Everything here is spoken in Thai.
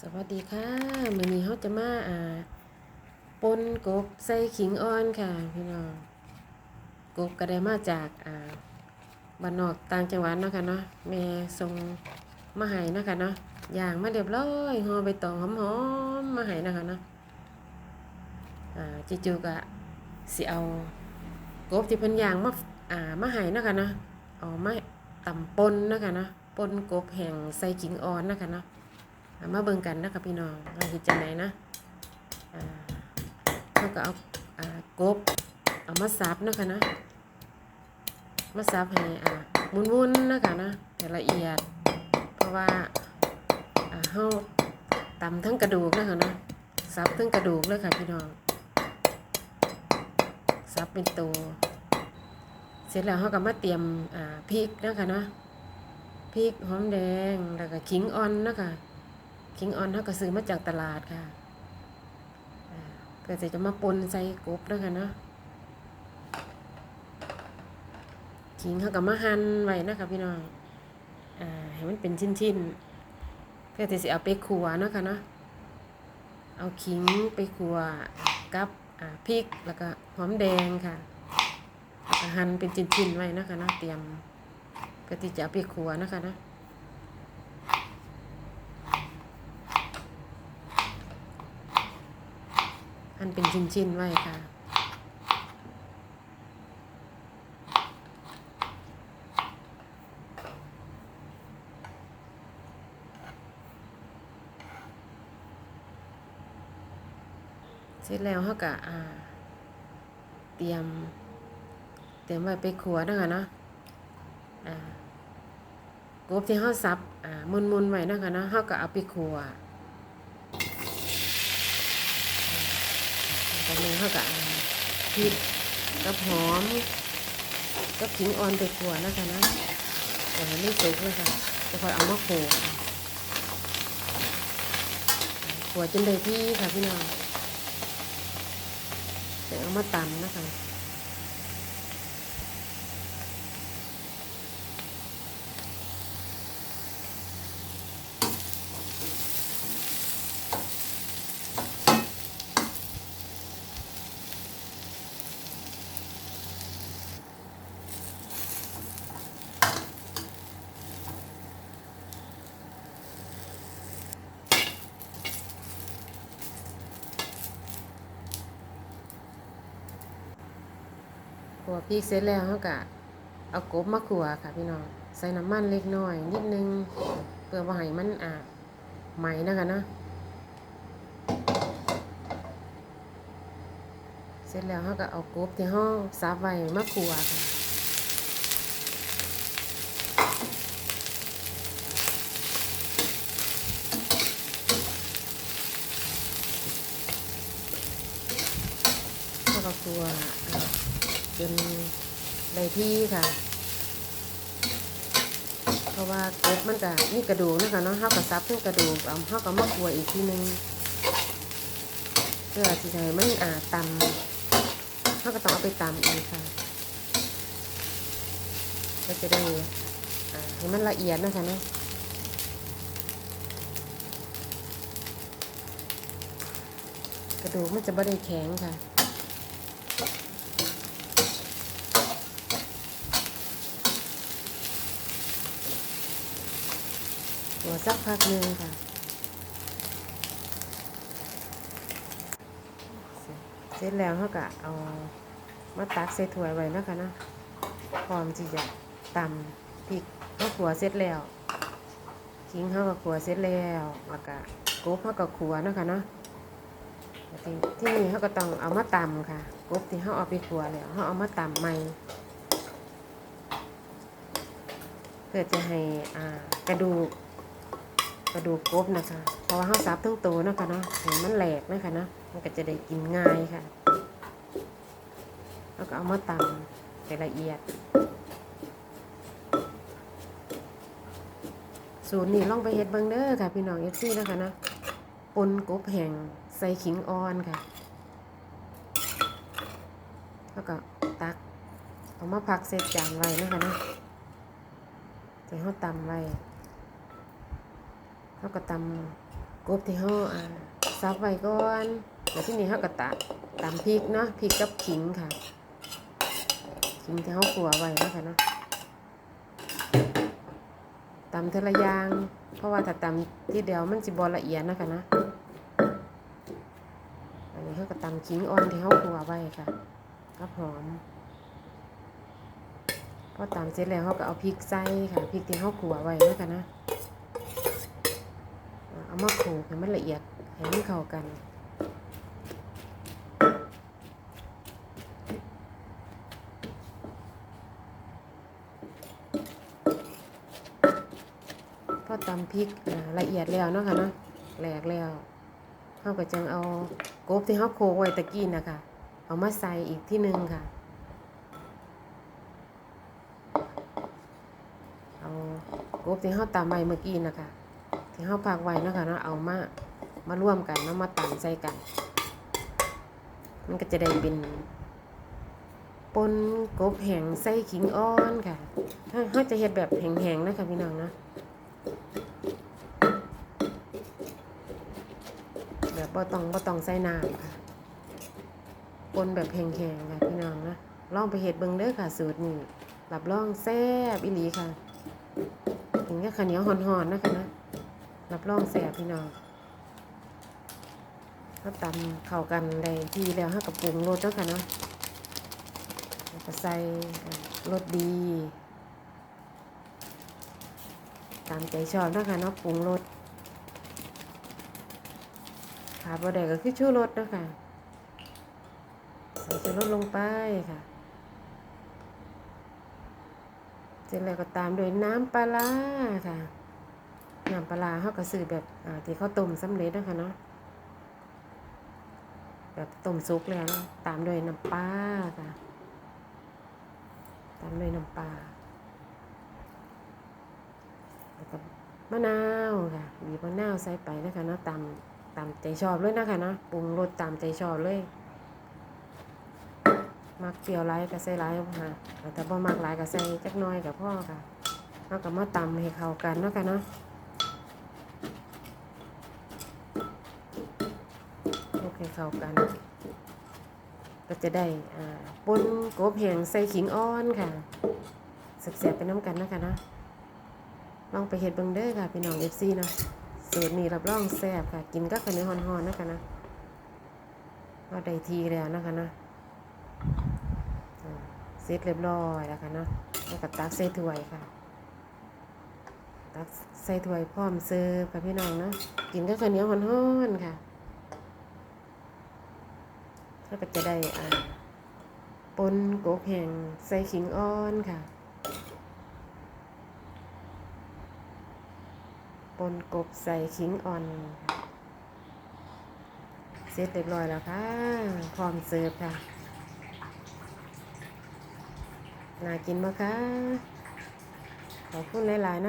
สวัสดีค่ะมื้อนี้เราจะมาอ่าปนกบใส่ขิงอ่อนค่ะพี่น้องกบก็ได้มาจากอ่าบ้านนอกต่างจังหวัดเนาะค่ะเนาะแม่ส่งมาให้เนาะค่ะเนาะย่างมาเรียบร้อยห่อใบตองหอมๆมาให้เนาะค่ะเนาะอ่าจิจูก็สิเอากบที่เพิ่นย่างมาอ่ามาให้เนาะค่ะเนาะเอามาตำปนเนาะค่ะเนาะปนกบแห้งใส่ขิงอ่อนเนาะค่ะเนาะ มาเบิ่งกันนะคะพี่น้องเราเห็นจังไหนนะเขาก็เอากบเอามาซับนะคะนะมาซับให้อ่ามุนๆนะคะนะให้ละเอียด เพราะว่าเฮาตำทั้งกระดูกนะคะนะซับทั้งกระดูกเลยค่ะพี่น้องซับเป็นตัวเสร็จแล้วเขาก็มาเตรียมพริกนะคะนะพริกหอมแดงแล้วก็ขิงอ่อนนะคะ คิงออนเขาก็ซื้อมาจากตลาดค่ะเพื่อจะมาปนใส่กบแล้วค่ะเนาะคิงเขาก็มาหั่นไว้นะคะพี่น้องอให้มันเป็นชิ้นๆ เพื่อที่จะเอาไปขัวเนาะค่ะเนาะเอาขิงไปขัวกับพริกแล้วก็หอมแดงค่ะแล้วก็หั่นเป็นชิ้นๆไว้นะคะเนาะเตรียมเพื่อที่จะเอาไปขัวนะคะนะ หั่นเป็นชิ้นๆไว้ค่ะเสร็จแล้วเขาก็เตรียม เตรียมไว้ไปขัวนะคะเนาะกบที่เขาซับมุนๆไว้นะคะเนาะเขาก็เอาไปขัว ต อนนี้เขากับพริกกับหอมกับขิงอ่อนไปขัวนะคะนะแต่มันไม่สุกเลยค่ะจะคอยเอามาโขลกขัวจนได้ที่ค่ะพี่น้องเดี๋ยวเอามาตำนะคะ ขัวพริกเสร็จแล้วเขาก็เอากบมาขัวค่ะพี่น้องใส่น้ำมันเล็กน้อย นิดนึงเพื่อว่าให้มันอ่าไหมนะคะเนาะเสร็จแล้วเขาก็เอากบที่ห้องซับไว้มาขัวค่ะแล้วก็ครัวอ่า จนได้ที่ค่ะ เพราะว่ากบมันก็มีกระดูกนะคะเนาะเขาก็ซับทั้งกระดูกเอาเขาก็มาครัวอีกทีนึงเพื่อที่จะให้มันอ่าตำเขาก็ต้องเอาไปตำอีกค่ะ ก็จะได้ให้มันละเอียดนะคะเนาะกระดูกมันจะไม่ได้แข็งค่ะ ตัวสักพักหนึ่งค่ะ เสร็จแล้วเขาก็เอามาตักใส่ถ้วยไว้นะคะเนาะพร้อมที่จะตำพริกเขาขัวเสร็จแล้วขิงเขาก็ขัวเสร็จแล้วแล้วก็กบเขาก็ขัวนะคะเนาะที่ที่นี่เขาก็ต้องเอามาตำค่ะกบที่เขาเอาไปขัวแล้วเขาเอามาตำใหม่เพื่อจะให้อ่ากระดูก กระดูกกบนะคะเพราะว่าเขาซับทั้งตัวนะคะเนาะเห็นมันแหลกนะคะเนาะมันก็จะได้กินง่ายค่ะ แล้วก็เอามาตำให้ละเอียด สูตรนี้ลองไปเฮ็ดเบิ่งเด้อค่ะ พี่น้องเอฟซีนะคะนะปนกบแห้งใส่ขิงอ่อนค่ะ แล้วก็ตักเอามาพักเสร็จจานไว้นะคะนะใส่ห้าตำไว้ แล้วก็ตกบที่เฮาอ่าซับไว้ก่อนแล้วที่นี่เฮาก็ตะตำพริกเนาะพริกกับขิงค่ะขิงที่เฮาขัวไว้นะคะเนาะตำเทอละอย่าง เพราะว่าถ้าตำที่เดียวมันสิบ่ละเอียดนะคะนะอันนี้เฮาก็ตำขิงอ่อนที่เฮาขัวไว้ค่ะกับหอมพอตำเสร็จแล้วเฮาก็เอาพริกใส่ค่ะพริกที่เฮาขัวไว้เนาะค่ะนะ เอามาโขลกให้มันละเอียดให้มันเข้ากันพอตำพริกละเอียดแล้วเนาะค่ะเนาะแหลกแล้วเราก็จังเอากบที่เราโขลกไว้ตะกี้นะคะเอามาใส่อีกที่หนึ่งค่ะ เอากบที่เราตำไว้เมื่อกี้นะคะ ที่เราพักไว้นะคะเนาะเอามามาร่วมกันเนาะมาตำใส่กัน มันก็จะได้เป็นปนกบแห้งใส่ขิงอ่อนค่ะถ้าเขาจะเฮ็ดแบบแห้งๆนะคะพี่น้องนะแบบบ่ต้องบ่ต้องใส่น้ำค่ะปนแบบแห้งๆค่ะพี่น้องนะลองไปเฮ็ดเบิ่งเด้อค่ะ สูตรนี้รับรองแซ่บอีหลีค่ะกินกับข้าวเหนียวห่อนๆนะคะนะ รับรองแสบพี่น้องก็ตำเข้ากันได้ที่แล้วห้ากับปรุงรสแล้วค่ะเนาะก็ใส่รสดี ตามใจชอบเนาะคะเนาะปรุงรสขาบ่ได้ก็คือชูรสเนาะคะใส่ชูรสลงไปค่ะเสร็จแล้วก็ตามด้วยน้ำปลาค่ะ น้ำปลาเขาก็ซื้อแบบที่เขาต้มสำเร็จนะคะเนาะแบบต้มซุกแล้วนะตามด้วยน้ำปลาค่ะ ตามด้วยน้ำปลาแล้วก็มะนาวค่ะบีบมะนาวใส่ไปนะคะเนาะตามตามใจชอบเลยนะคะเนาะปรุงรสตามใจชอบเลยมักเปรี้ยวไรก็ใส่ไรค่ะแต่บ่มักหลายก็ใส่จักน้อยกับพ่อค่ะเอากับมาตำให้เข้ากันเนาะค่ะเนาะ คลุกให้ เข้ากัน ก็จะได้อ่าปนกบแหงใส่ขิงอ่อนค่ะแสบๆไปน้ำกันนะคะนะลองไปเห็ดเบิงเด้อค่ะพี่น้องเอฟซีเนาะสูตรนี้รับรองแซ่บค่ะ กินก็ข้าวเนียวห่อนๆนะคะนะก็ได้ทีแล้วนะคะนะเสร็จเรียบร้อยแล้วค่ะนะแล้วก็ตักใส่ถ้วยค่ะ ตักใส่ถ้วยพร้อมเสิร์ฟค่ะพี่น้องเนาะกินก็ข้าวเนียวห่อนๆค่ะ แล้วก็จะได้อ่าปนโกบแห้งใส่ขิงอ่อนค่ะ ปนกบใส่ขิงอ่อน เสร็จเรียบร้อยแล้วค่ะ พร้อมเสิร์ฟค่ะ น่ากินมากค่ะ ขอบคุณหลาย ๆ นะ